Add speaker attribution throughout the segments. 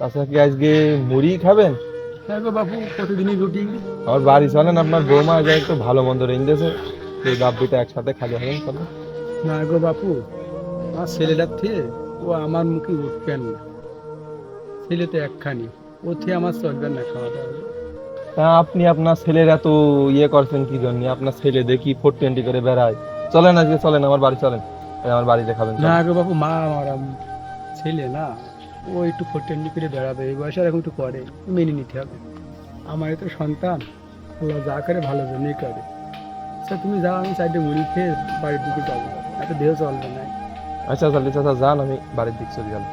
Speaker 1: তাছাড়া কি আজকে মুড়ি খাবেন?
Speaker 2: হ্যাঁ গো বাবু প্রতিদিনই রুটি।
Speaker 1: আমার বাড়ি চলেন আপনার বৌমা যায় একটু ভালো মন্দ রেঞ্জেছে এই বাপ্পিটা একসাথে খালি হবেন চলেন
Speaker 2: না গো বাপু আমার ছেলেটার থেকে ও আমার মুখে উঠবেন না। ছেলে তো একখানি ও থেকে আমার চলবে না খাওয়া দাওয়া
Speaker 1: তা আপনি আপনার ছেলের এত ইয়ে করছেন কি জন্য? আপনার ছেলে দেখি ফোর টোয়েন্টি করে বেড়ায়। চলেন আজকে চলেন আমার বাড়ি চলেন। আমার বাড়িতে খাবেন
Speaker 2: না গো বাপু মা আমার ছেলে না। ও একটু ফোরটেন্ডি করে বেড়াবে এই বয়সে আর এখন একটু করে মেনে নিতে হবে আমার তো সন্তান আল্লাহ যা করে ভালো জন্যই করে স্যার তুমি যাও আমি সাইডে মুড়ি খেয়ে বাড়ির দিকে যাব এত দেহ চলবে না
Speaker 1: আচ্ছা তাহলে চাচা যান আমি বাড়ির দিক চলে গেলাম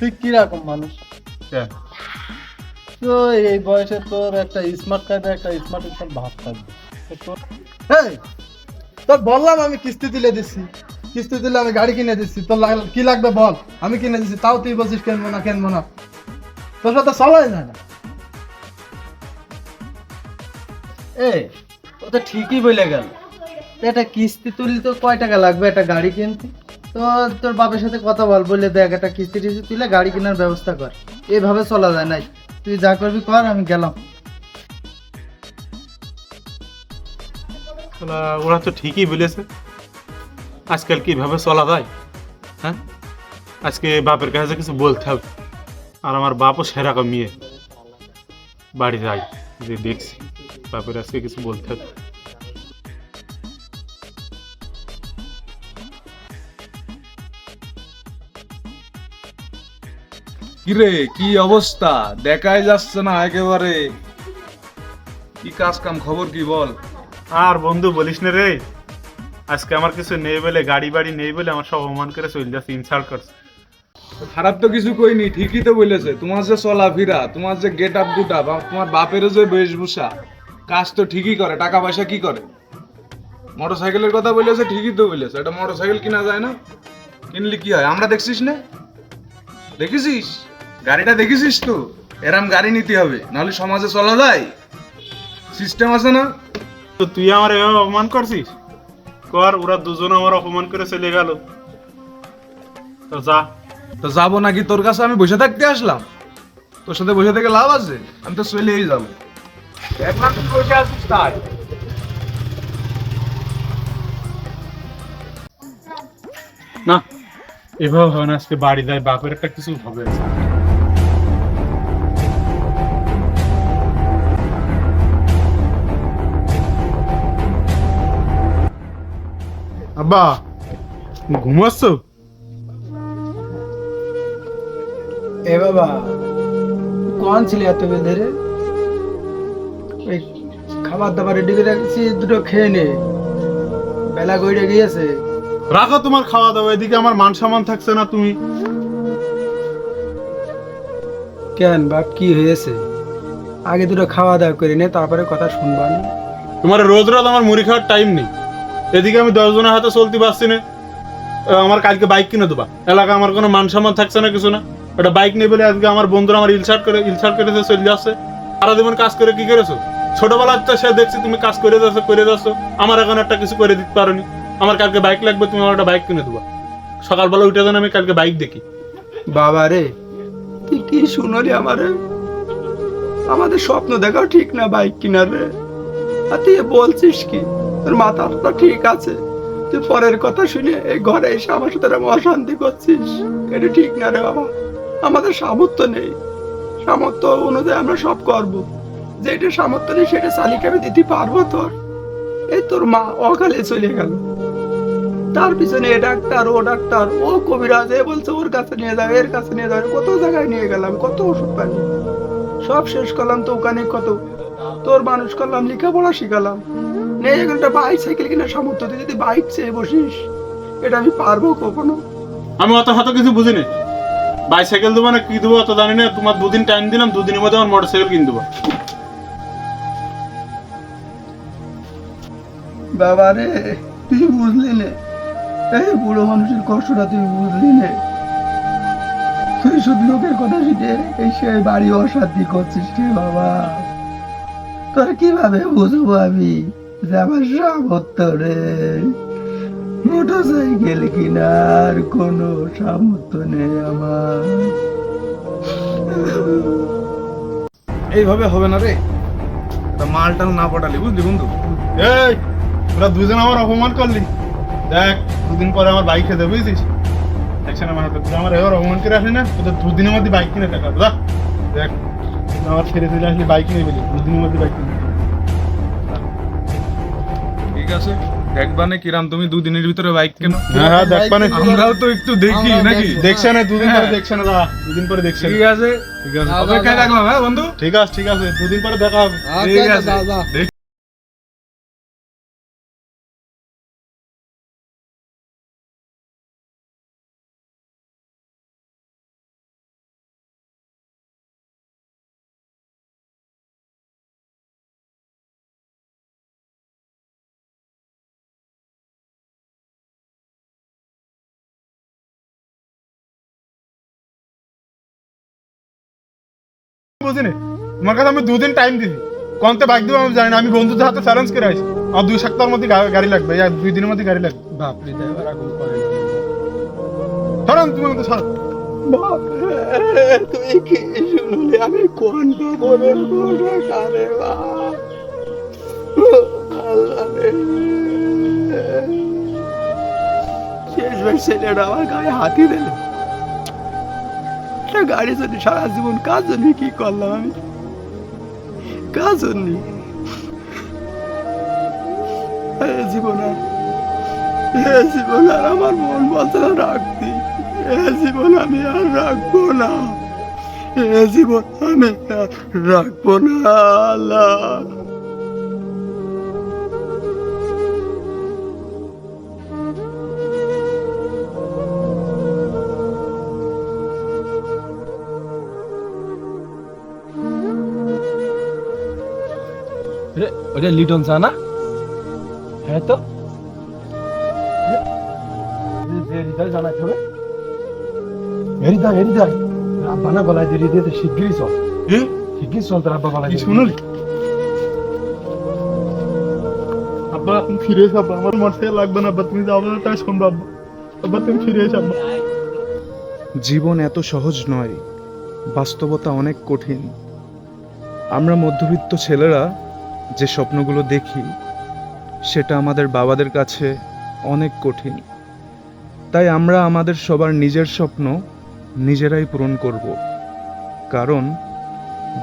Speaker 3: তুই কীরকম মানুষ? তো এই বয়সে তোর একটা স্মার্ট কার্ডে একটা স্মার্ট স্মার্ট ভাব থাকবে। তো বললাম আমি কিস্তি তুলে দিচ্ছি কিস্তি দিলে আমি গাড়ি কিনে দিচ্ছি তোর কি লাগবে বল? আমি কিনে দিচ্ছি তাও তুই বলছিস কেনবো না কেনবো না। তোর সাথে চলাই যায় না। এই ও তো ঠিকই বলে গেল। এটা কিস্তি তুললে তো কয় টাকা লাগবে? একটা গাড়ি কিনতে? তো তোর বাপের সাথে কথা বল বলে দেখ একটা কিস্তি টিস্তি তুলে গাড়ি কেনার ব্যবস্থা কর। এভাবে চলা যায় নাই। তুই যা করবি কর, আমি গেলাম।
Speaker 4: ওরা তো ঠিকই বলেছে। আজকাল কীভাবে চলা যায়? হ্যাঁ? আজকে বাপের কাছে কিছু বলতে হবে। আর আমার বাপও সেরকম মেয়ে। বাড়ি যাই, যে দেখছি। বাপের আজকে কিছু বলতে হবে।
Speaker 5: কিরে কি অবস্থা? দেখাই যাচ্ছে না একেবারে। কি কাজ কাম খবর কি বল?
Speaker 4: আর বন্ধু বলিস না রে। আজকে আমার কিছু নেই বলে গাড়ি বাড়ি নেই বলে আমার সব অপমান করে চলে যাচ্ছে ইনসাল্ট করছে।
Speaker 5: খারাপ তো কিছু কইনি ঠিকই তো বলেছে। তোমার যে চলাফেরা তোমার যে গেট আপ গুট আপ তোমার বাপেরও যে বেশভূষা কাজ তো ঠিকই করে টাকা পয়সা কি করে? মোটর সাইকেলের কথা বলেছে ঠিকই তো বলেছে। এটা মোটর সাইকেল কিনা যায় না? কিনলে কি হয়? আমরা দেখছিস না? দেখেছিস গাড়িটা দেখেছিস তো? এরম গাড়ি নিতে হবে নাহলে সমাজে চলা যায়। সিস্টেম আছে না?
Speaker 4: তো তুই আমার এভাবে অপমান করছিস? কর ওরা দুজন আমার অপমান করে চলে গেল। তো যা।
Speaker 5: তো যাব নাকি তোর কাছে? আমি বসে থাকতে আসলাম। তোর সাথে বসে থেকে লাভ আছে? আমি তো চলেই যাব। বসে তাই
Speaker 4: না এভাবে হবে না আজকে বাড়ি যায় বাপের একটা কিছু হবে। আব্বা ঘুমাচ্ছ?
Speaker 2: এ বাবা কোন ছিল এত ধরে ওই খাবার দাবার রেডি করে রাখছি দুটো খেয়ে নে। বেলা গড়ে গিয়েছে?
Speaker 4: রাখো তোমার খাওয়া দাওয়া এদিকে আমার মান সম্মান থাকছে না তুমি।
Speaker 2: কেন বাপ কি হয়েছে? আগে দুটো খাওয়া দাওয়া করে নে তারপরে কথা শুনবা না।
Speaker 4: তোমার রোজ রোজ আমার মুড়ি খাওয়ার টাইম নেই। এদিকে আমি দশ জনের হাতে চলতে পারছি না। আমার কালকে বাইক কিনে দেবা। এলাকা আমার কোনো মান সম্মান থাকছে না, কিছু না। একটা বাইক নেই বলে আজকে আমার বন্ধুরা আমার ইনসার্ট করে ইনসার্ট করেছে চলে যাচ্ছে। সারা জীবন কাজ করে কি করেছ? ছোটবেলার তো সে দেখছি তুমি কাজ করে যাচ্ছ করে যাচ্ছ। আমার এখন একটা কিছু করে দিতে পারোনি। আমার কালকে বাইক লাগবে, তুমি আমার একটা বাইক কিনে দেবা। সকালবেলা উঠে যেন আমি কালকে বাইক দেখি।
Speaker 2: বাবা রে, তুই কি শুনলি আমারে? আমাদের স্বপ্ন দেখাও ঠিক না বাইক কিনার রে। আর তুই বলছিস কি? তোর মাথাটা ঠিক আছে। তুই পরের কথা শুনে এই ঘরে এসে আমার সাথে অশান্তি করছিস? এটা ঠিক না রে বাবা। আমাদের সামর্থ্য নেই। সামর্থ্য অনুযায়ী আমরা সব করব। যেটা সামর্থ্য নেই, সেটা শালিকে আমি দিতে পারব তোর। এই তোর মা অকালে চলে গেল। তার পিছনে এ ডাক্তার, ও ডাক্তার, ও কবিরাজ, এ বলছে ওর কাছে নিয়ে যাও, এর কাছে নিয়ে যাও, কত জায়গায় নিয়ে গেলাম, কত ওষুধ পানি সব শেষ করলাম তো ওখানে কত? তোর মানুষ করলাম, লেখাপড়া শিখালাম। নেই একটা বাইক সাইকেল কিনা সামর্থ্য তুই যদি বাইক চেয়ে বসিস এটা আমি পারব কখনো?
Speaker 4: আমি অত হয়তো কিছু বুঝিনি। বাইসাইকেল দেবো না কি দেবো অত জানি না। তোমার দুদিন টাইম দিলাম দুদিনের মধ্যে আমার কিনে দেবো।
Speaker 2: বাবা রে তুই বুঝলি নে? এই বুড়ো মানুষের কষ্টটা তুই বুঝলি নে? শুধু লোকের কথা শুনে এই সে বাড়ি অশান্তি করছিস রে বাবা। তোর কীভাবে বুঝব আমি? যে আমার সামর্থ্য মোটর সাইকেল কেনার কোনো সামর্থ্য নেই আমার।
Speaker 5: এইভাবে হবে না রে। তা মালটাল না পটালি বুঝলি বন্ধু?
Speaker 4: এই, তোরা দুজন আমার অপমান করলি। দেখ, দুদিন পরে আমার বাইক খেতে বুঝছিস? দেখছেন আমার তুই আমার এবার অপমান করে আসলি না? তোদের দুদিনের মধ্যে বাইক কিনে টাকা দেখ আমার ছেড়ে দিলে আসলি বাইক কিনে পেলি দুদিনের মধ্যে বাইক কিনে
Speaker 5: আছে দেখবানে কিরাম তুমি দুদিনের ভিতরে বাইক কেন?
Speaker 4: হ্যাঁ হ্যাঁ দেখবানে।
Speaker 5: আমরাও তো একটু দেখি নাকি।
Speaker 4: দেখছে না দুদিন পরে
Speaker 5: হ্যাঁ।
Speaker 4: দেখছে না দাদা দুদিন পরে দেখছে
Speaker 5: ঠিক আছে ঠিক আছে। অপেক্ষায় থাকলাম হ্যাঁ বন্ধু?
Speaker 4: ঠিক আছে ঠিক আছে দুদিন পরে দেখা হবে।
Speaker 5: ঠিক
Speaker 3: আচ্ছা
Speaker 5: আছে।
Speaker 3: যা যা
Speaker 5: দেখ
Speaker 4: বুঝিনি? তোমার কাছে আমি দুদিন টাইম দিছি। কোনতে বাইক দিব আমি জানি না আমি বন্ধুদের হাতে চ্যালেঞ্জ করে আছি আমার দুই সপ্তাহের মধ্যে গাড়ি লাগবে। দুই দিনের মধ্যে গাড়ি লাগবে।
Speaker 1: বাপরে ড্রাইভার আগুন করে
Speaker 4: ধরুন তুমি ছাড়ো।
Speaker 2: বাপরে, তুই কি শুনলি? আমি কোন করে বলে কারে বাপ আল্লাহ রে। শেষবার ছেলেটা আমার গায়ে হাতি দিল। একটা গাড়ি যদি সারা জীবন কাজ জন্য কি করলাম আমি? কাজ জন্য জীবন আর এ জীবন আর আমার মন বলছে না রাখতি এ জীবন আমি আর রাখব না। এ জীবন আমি আর রাখব না, আল্লাহ।
Speaker 1: ওটা লিটন চা না? হ্যাঁ তো? এ, যে হৃদয় জানাতে হবে হৃদয় হৃদয় আব্বা না গলায় দিয়ে দিয়ে শিগগিরই চল। শিগগির চল তোর আব্বা গলায়
Speaker 4: শুনুন আব্বা তুমি ফিরে এসো আব্বা। আমার মোটর সাইকেল লাগবে না আব্বা। তুমি যাও না তাই শুনব আব্বা। আব্বা তুমি ফিরে এসো আব্বা।
Speaker 6: জীবন এত সহজ নয় বাস্তবতা অনেক কঠিন। আমরা মধ্যবিত্ত ছেলেরা যে স্বপ্নগুলো দেখি, সেটা আমাদের বাবাদের কাছে অনেক কঠিন। তাই আমরা আমাদের সবার নিজের স্বপ্ন নিজেরাই পূরণ করব। কারণ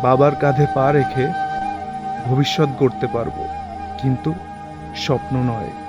Speaker 6: বাবার কাঁধে পা রেখে ভবিষ্যৎ গড়তে পারব। কিন্তু স্বপ্ন নয়।